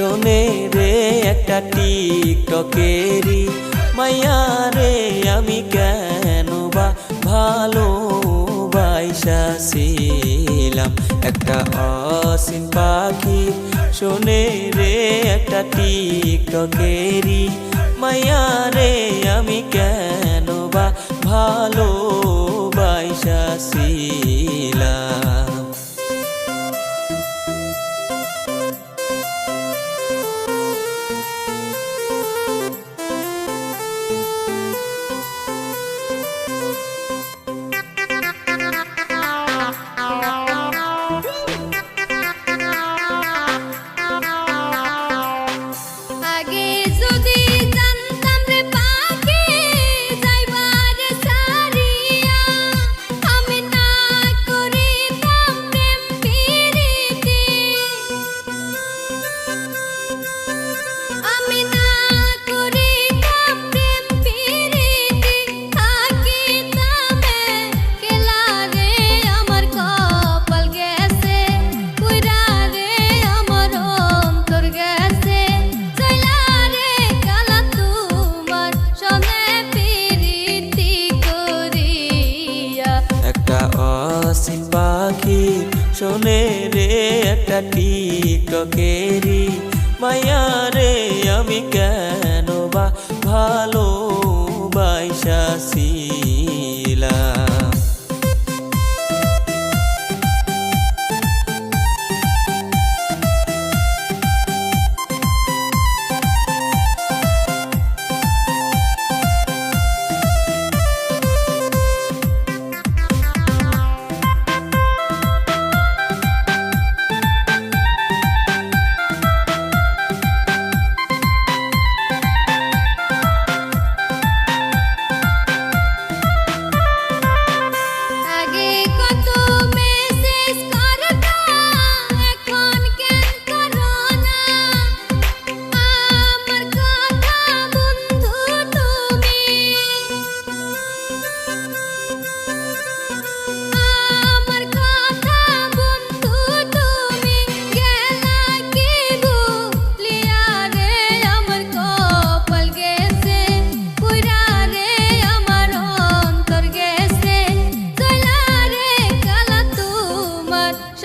শোনে রে একটা টিকটকেরি মাইয়া রে, আমি কেন বা ভালো ছিলাম? একটা অসীম পাখি শোনে রে একটা টিকটকেরি মাইয়া রে শোনে রে একটা টিকটকেরি মায়া রে আমি কেন বা ভালো ছিলাম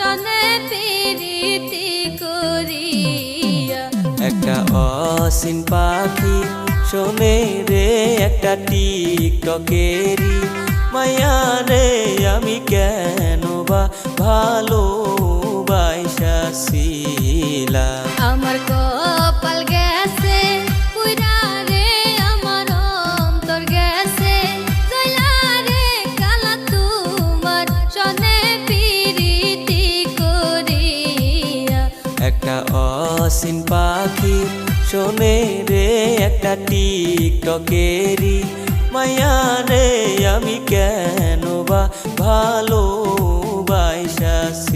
তোমার পিরিতি করিয়া। একটা অসীম পাখি শোনে রে, একটা টিকটকেরি মায়া রে, আমি কেন বা ভালো ছিলাম শোনে রে একটা টিকটকেরি মায়া রে আমি কেন বা ভালো ছিলাম